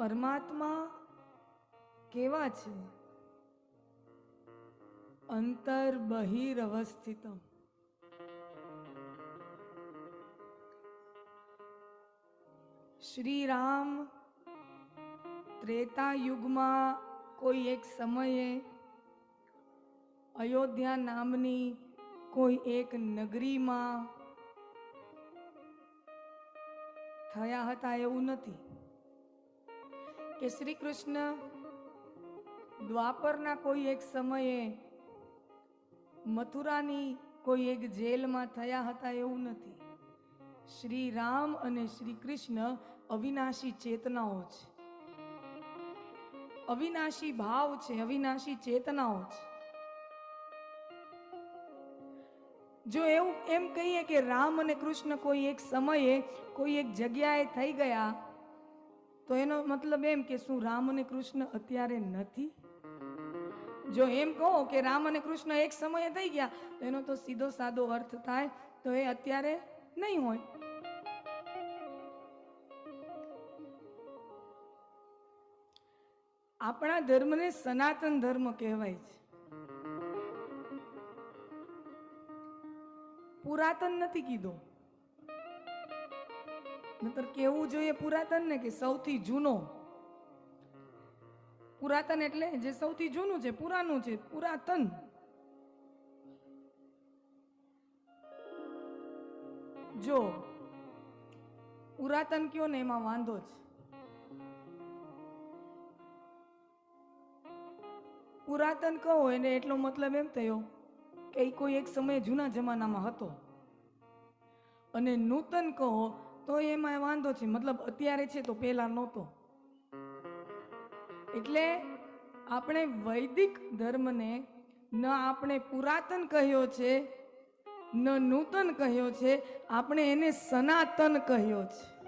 પરમાત્મા કેવા છે? અંતર બહિર અવસ્થિતમ શ્રી રામ ત્રેતા યુગમાં કોઈ એક સમયે અયોધ્યા નામની કોઈ એક નગરીમાં થયા હતા એવું નથી. કે શ્રી કૃષ્ણ દ્વાપરના કોઈ એક સમયે મથુરાની કોઈ એક જેલમાં થયા હતા એવું નથી. શ્રી રામ અને શ્રી કૃષ્ણ અવિનાશી ચેતનાઓ છે. અવિનાશી ભાવ છે, અવિનાશી ચેતનાઓ છે. જો એવું એમ કહીએ કે રામ અને કૃષ્ણ કોઈ એક સમયે કોઈ એક જગ્યાએ થઈ ગયા તો એનો મતલબ એમ કે શું, રામ અને કૃષ્ણ અત્યારે નથી? જો એમ કહો કે રામ અને કૃષ્ણ એક સમયે થઈ ગયા, તો એનો તો સીધો સાદો અર્થ થાય, તો એ અત્યારે નહીં હોય. આપણા ધર્મને સનાતન ધર્મ કહેવાય છે. પુરાતન નથી કીધો. નતર કેવું જોઈએ પુરાતન ને કે સૌથી જૂનો. પુરાતન એટલે જે સૌથી જૂનું છે, પુરાનું છે, પુરાતન. જો, પુરાતન કયો ને એમાં વાંધો છે પુરાતન કહો એને એટલો મતલબ એમ થયો કે એ કોઈ એક સમયે જૂના જમાનામાં હતો. અને નૂતન કહો તો એમાં વાંધો છે. મતલબ અત્યારે છે તો પહેલા નહોતો. એટલે આપણે વૈદિક ધર્મને ન આપણે પુરાતન કહ્યો છે, ન નૂતન કહ્યો છે, આપણે એને સનાતન કહ્યો છે.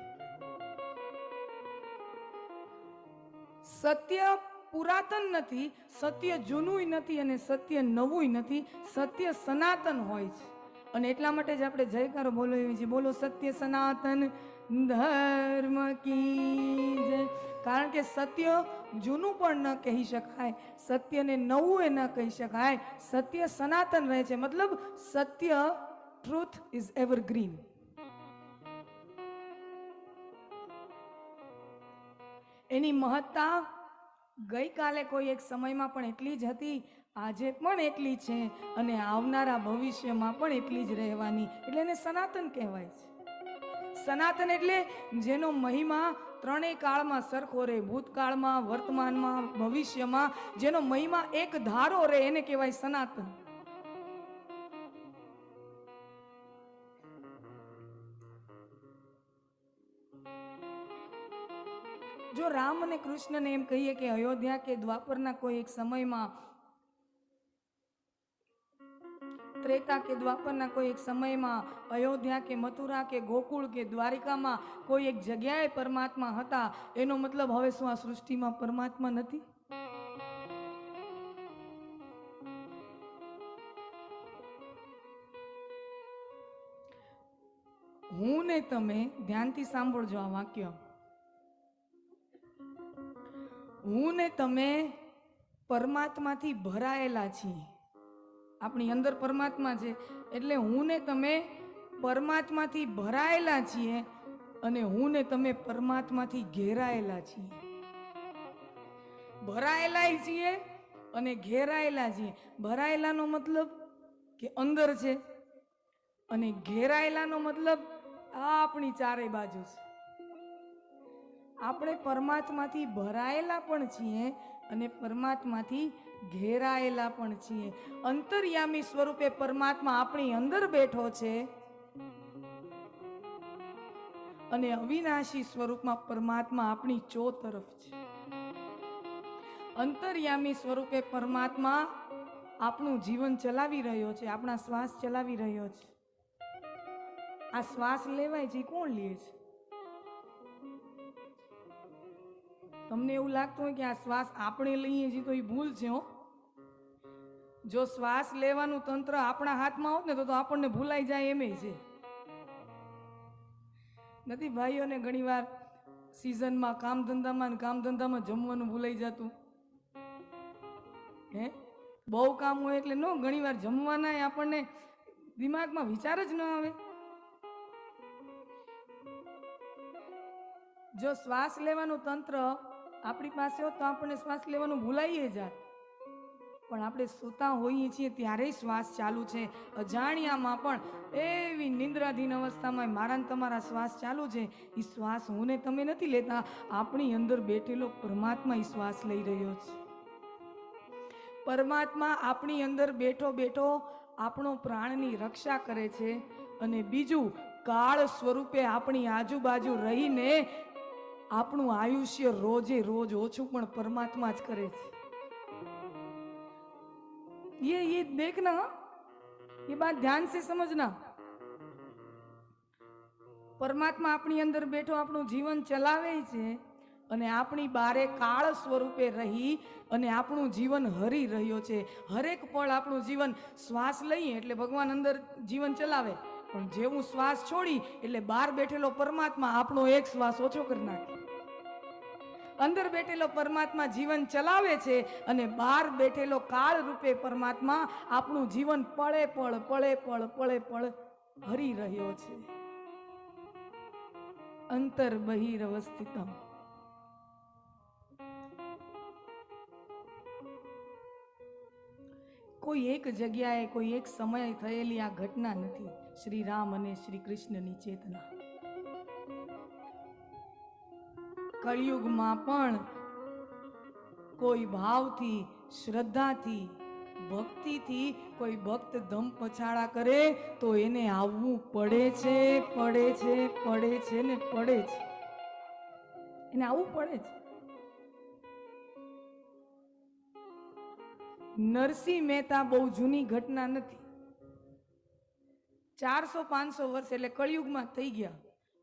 સત્ય પુરાતન નથી, સત્ય જૂનું નથી અને સત્ય નવું નથી, સત્ય સનાતન હોય છે. અને એટલા માટે જ આપણે જયકારો બોલો એવી છે. બોલો સત્ય સનાતન ધર્મ કી જય. કારણ કે સત્ય જૂનું પણ ન કહી શકાય, સત્યને નવું એ ન કહી શકાય. સત્ય સનાતન રહે છે. મતલબ સત્ય ટ્રુથ ઇઝ એવરગ્રીન એની મહત્તા ગઈકાલે કોઈ એક સમયમાં પણ એટલી જ હતી આજે પણ એટલી છે અને આવનારા ભવિષ્યમાં પણ એટલી જ રહેવાની. એટલે એને સનાતન કહેવાય છે. સનાતન એટલે જેનો મહિમા ત્રણેય કાળમાં સરખો રહે. ભૂતકાળમાં, વર્તમાનમાં, ભવિષ્યમાં જેનો મહિમા એક ધારો રહે એને કહેવાય સનાતન. જો રામ અને કૃષ્ણને એમ કહીએ કે અયોધ્યા કે દ્વાપરના કોઈ એક સમયમાં ત્રેતા કે દ્વાપરના કોઈ એક સમયમાં, અયોધ્યા કે મથુરા કે ગોકુળ કે દ્વારિકામાં કોઈ એક જગ્યાએ પરમાત્મા હતા? એનો મતલબ હવે શું આ સૃષ્ટિમાં પરમાત્મા નથી? હું ને તમે ધ્યાનથી સાંભળજો આ વાક્ય. હું ને તમે પરમાત્માથી ભરાયેલા છીએ. આપણી અંદર પરમાત્મા છે. એટલે હું ને તમે પરમાત્માથી ભરાયેલા છીએ અને હું ને તમે પરમાત્માથી ઘેરાયેલા છીએ. ભરાયેલા છીએ અને ઘેરાયેલા છીએ. ભરાયેલાનો મતલબ કે અંદર છે અને ઘેરાયેલાનો મતલબ આ આપણી ચારે બાજુ છે. આપણે પરમાત્માથી ભરાયેલા પણ છીએ અને પરમાત્માથી ઘેરાયેલા પણ છીએ. અંતર્યામી સ્વરૂપે પરમાત્મા આપણી અંદર બેઠો છે. અને અવિનાશી સ્વરૂપમાં પરમાત્મા આપણી ચો તરફ છે. અંતર્યામી સ્વરૂપે પરમાત્મા આપણું જીવન ચલાવી રહ્યો છે, આપણા શ્વાસ ચલાવી રહ્યો છે. આ શ્વાસ લેવાય છે કોણ લે છે? તમને એવું લાગતું હોય કે આ શ્વાસ આપણે લઈએ છીએ તો એ ભૂલ છે હો. જો શ્વાસ લેવાનું તંત્ર આપણા હાથમાં હોત ને તો આપણને ભૂલાઈ જાય એમ છે. નથી, ભાઈઓને ઘણીવાર સિઝનમાં કામ ધંધામાં કામ ધંધામાં જમવાનું ભૂલાઈ જતું. હે? બહુ કામ હોય એટલે નો ઘણી વાર જમવાના આપણને દિમાગમાં વિચાર જ ન આવે. જો શ્વાસ લેવાનું તંત્ર આપણી પાસે હોત તો આપણને શ્વાસ લેવાનું ભૂલાઈએ જાય પણ આપણે સૂતા હોઈએ છીએ ત્યારે શ્વાસ ચાલુ છે. અજાણ્યામાં પણ એવી નિંદ્રાધીન અવસ્થામાં મારા તમારા શ્વાસ ચાલુ છે. એ શ્વાસ હું ને તમે નથી લેતા. આપણી અંદર બેઠેલો પરમાત્મા એ શ્વાસ લઈ રહ્યો છે. પરમાત્મા આપણી અંદર બેઠો બેઠો આપણો પ્રાણની રક્ષા કરે છે અને બીજું કાળ સ્વરૂપે આપણી આજુબાજુ રહીને આપણું આયુષ્ય રોજે રોજ ઓછું પણ પરમાત્મા જ કરે છે. ये ये देखना ये बात ध्यान से समझना પરમાત્મા આપણી અંદર બેઠો આપણું જીવન ચલાવે છે અને આપણી બારે કાળ સ્વરૂપે રહી અને આપણું જીવન હરી રહ્યો છે હરેક પળ આપણું જીવન શ્વાસ લઈએ એટલે ભગવાન અંદર જીવન ચલાવે પણ જેવું શ્વાસ છોડી એટલે બહાર બેઠેલો પરમાત્મા આપણો એક શ્વાસ ઓછો કરી નાખે અંદર બેઠેલો પરમાત્મા જીવન ચલાવે છે અને બહાર બેઠેલો કાળ રૂપે પરમાત્મા આપણું જીવન પળે પળ પળે પળ પળે પળ ભરી રહ્યો છે. અંતર બહિરવસ્થિતમ. કોઈ એક જગ્યાએ, કોઈ એક સમયે થયેલી આ ઘટના નથી. શ્રી રામ અને શ્રી કૃષ્ણની ચેતના. કળિયુગમાં પણ કોઈ ભાવથી, શ્રદ્ધાથી, ભક્તિથી કોઈ ભક્ત ધમ પછાડા કરે તો એને આવવું પડે છે પડે છે પડે છે ને પડે છે. એને આવવું પડે છે નરસિંહ મહેતા બહુ જૂની ઘટના નથી. ચારસો પાંચસો વર્ષ એટલે કળિયુગમાં થઈ ગયા.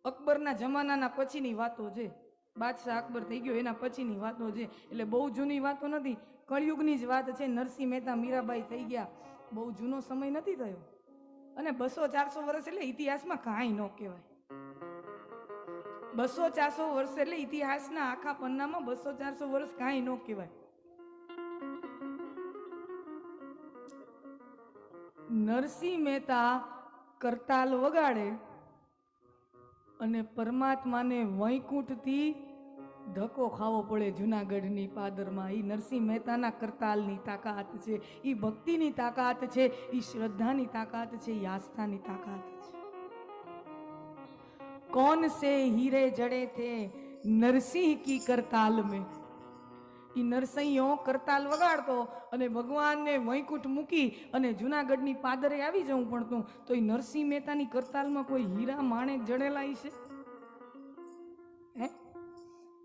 અકબરના જમાનાના પછીની વાતો છે. બાદશાહ અકબર થઈ ગયો, એના પછીની વાતો છે. એટલે બહુ જૂની વાતો નથી, કળિયુગની જ વાત છે. નરસિંહ મહેતા, મીરાબાઈ થઈ ગયા. બહુ જૂનો સમય નથી થયો. અને બસો ચારસો વર્ષ એટલે ઇતિહાસમાં કાંઈ ન કહેવાય. બસો ચારસો વર્ષ એટલે ઇતિહાસના આખા પન્નામાં બસો ચારસો વર્ષ કાંઈ ન કહેવાય. નરસિંહ મહેતા કરતાલ વગાડે. અને પરમાત્માને વૈકુંઠથી ધક્કો ખાવો પડે જુનાગઢની પાદરમાં. એ નરસિંહ મહેતાના કરતાલની તાકાત છે એ ભક્તિની તાકાત છે એ શ્રદ્ધાની તાકાત છે એ આસ્થાની તાકાત છે. કોન સે હીરે જડે થે? નરસિંહ કી કરતાલ મેં ઈ નરસિંહો કરતાલ વગાડતો અને ભગવાનને વૈકુંઠ મૂકી અને જુનાગઢની પાદરે આવી જવું પડતું તો એ નરસિંહ મહેતાની કરતાલમાં કોઈ હીરા માણેક જડેલા હશે હે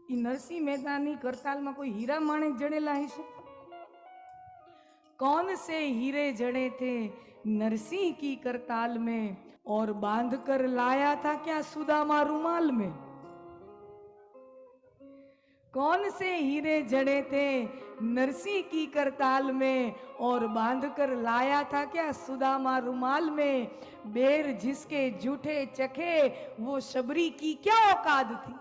ઈ નરસિંહ મહેતાની કરતાલમાં કોઈ હીરા માણેક જડેલા હશે कौन से हीरे जड़े थे नरसिंह की करताल में और बांध कर लाया था क्या सुदामा रुमाल में कौन से हीरे जड़े थे? नरसी की करताल में और बाँध कर लाया था क्या सुदामा रुमाल में? बेर जिसके जूठे चखे, वो शबरी की क्या औकात थी?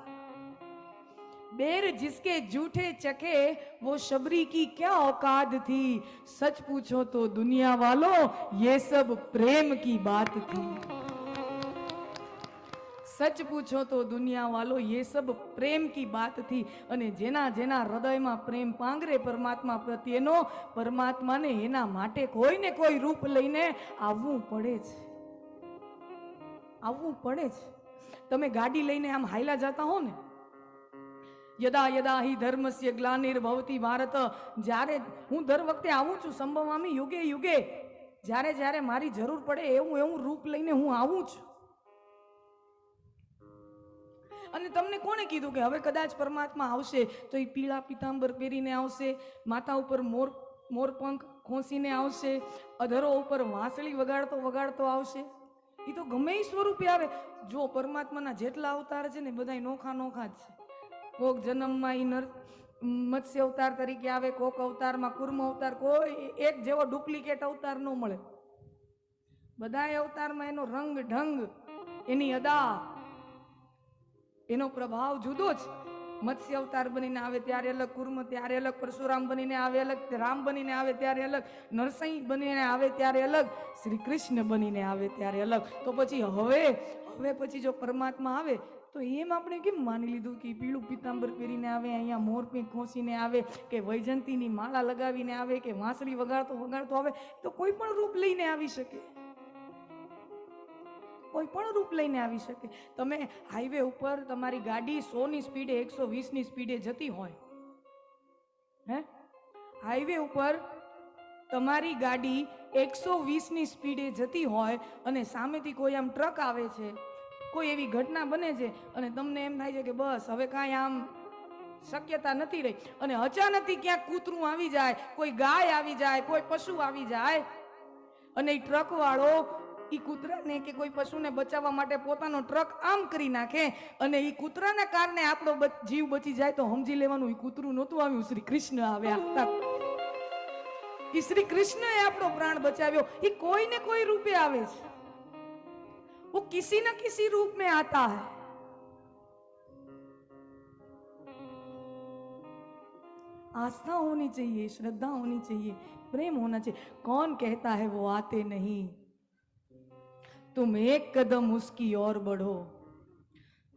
बेर जिसके जूठे चखे, वो शबरी की क्या औकात थी? सच पूछो तो दुनिया वालों, ये सब प्रेम की बात थी। સચ પૂછો તો દુનિયા વાલો યે સબ પ્રેમ કી બાતથી અને જેના જેના હૃદયમાં પ્રેમ પાંગરે પરમાત્મા પ્રત્યેનો પરમાત્માને એના માટે કોઈને કોઈ રૂપ લઈને આવવું પડે છે આવવું પડે છે તમે ગાડી લઈને આમ હાઈલા જતા હો ને? યદા યદા હિ ધર્મસ્ય ગ્લાનિર્ભવતી ભારત. જ્યારે હું દર વખતે આવું છું સંભવામી, યુગે યુગે, જ્યારે જ્યારે મારી જરૂર પડે એવું એવું રૂપ લઈને હું આવું છું. અને તમને કોણે કીધું કે હવે કદાચ પરમાત્મા આવશે તો એ પીળા પિતાંબર પહેરીને આવશે, માથા ઉપર મોર, મોરપંખ ખોંસીને આવશે, અધરો ઉપર વાંસળી વગાડતો વગાડતો આવશે. એ તો ગમે એ સ્વરૂપે આવે. જો પરમાત્માના જેટલા અવતાર છે ને બધા નોખા નોખા જ છે. કોક જન્મમાં એ નર, મત્સ્ય અવતાર તરીકે આવે, કોક અવતારમાં કુર્મ અવતાર, કોઈ એક જેવો ડુપ્લિકેટ અવતાર ન મળે. બધા અવતારમાં એનો રંગ ઢંગ, એની અદા એનો પ્રભાવ જુદો જ મત્સ્ય અવતાર બનીને આવે ત્યારે અલગ, કુર્મ ત્યારે અલગ, પરશુરામ બનીને આવે અલગ, રામ બનીને આવે ત્યારે અલગ, નરસિંહ બનીને આવે ત્યારે અલગ, શ્રી કૃષ્ણ બનીને આવે ત્યારે અલગ. તો પછી હવે હવે પછી જો પરમાત્મા આવે, તો એમ આપણે કેમ માની લીધું કે પીળું પીતાંબર પહેરીને આવે, અહીંયા મોરપી ખોસીને આવે, કે વૈજંતીની માળા લગાવીને આવે, કે વાંસળી વગાડતો વગાડતો આવે, તો કોઈ પણ રૂપ લઈને આવી શકે. કોઈ પણ રૂપ લઈને આવી શકે. તમે હાઈવે ઉપર તમારી ગાડી સોની સ્પીડે એકસો વીસની સ્પીડે જતી હોય, હે? હાઈવે ઉપર તમારી ગાડી એકસો વીસની સ્પીડે જતી હોય અને સામેથી કોઈ આમ ટ્રક આવે છે, કોઈ એવી ઘટના બને છે અને તમને એમ થાય છે કે બસ, હવે કાંઈ આમ શક્યતા નથી રહી અને અચાનકથી ક્યાંક કૂતરું આવી જાય, કોઈ ગાય આવી જાય, કોઈ પશુ આવી જાય અને એ ટ્રક વાળો એ કૂતરાને કે કોઈ પશુને બચાવવા માટે પોતાનો ટ્રક આમ કરી નાખે અને એ કૂતરાના કારણે આપણો બ- જીવ બચી જાય તો સમજી લેવાનું એ કૂતરું નહોતું આવ્યું શ્રી કૃષ્ણ આવ્યા એ શ્રી કૃષ્ણએ આપણો પ્રાણ બચાવ્યો એ કોઈ ને કોઈ રૂપે આવે છે वो किसी न किसी रूप में आता है आस्था होनी चाहिए श्रद्धा होनी चाहिए प्रेम होना चाहिए कौन कहता है वो आते नहीं तुम एक कदम उसकी ओर बढ़ो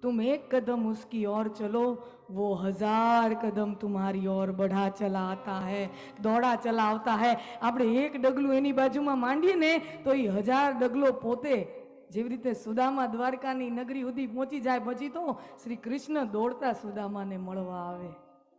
तुम एक कदम उसकी ओर चलो वो हजार कदम तुम्हारी ओर बढ़ा चला आता है દોડા ચલા આવતા હે આપણે એક ડગલું એની બાજુમાં માંડીએ ને તો એ હજાર ડગલો પોતે જેવી રીતે સુદામા દ્વારકાની નગરી સુધી પહોંચી જાય પછી તો શ્રી કૃષ્ણ દોડતા સુદામાને મળવા આવે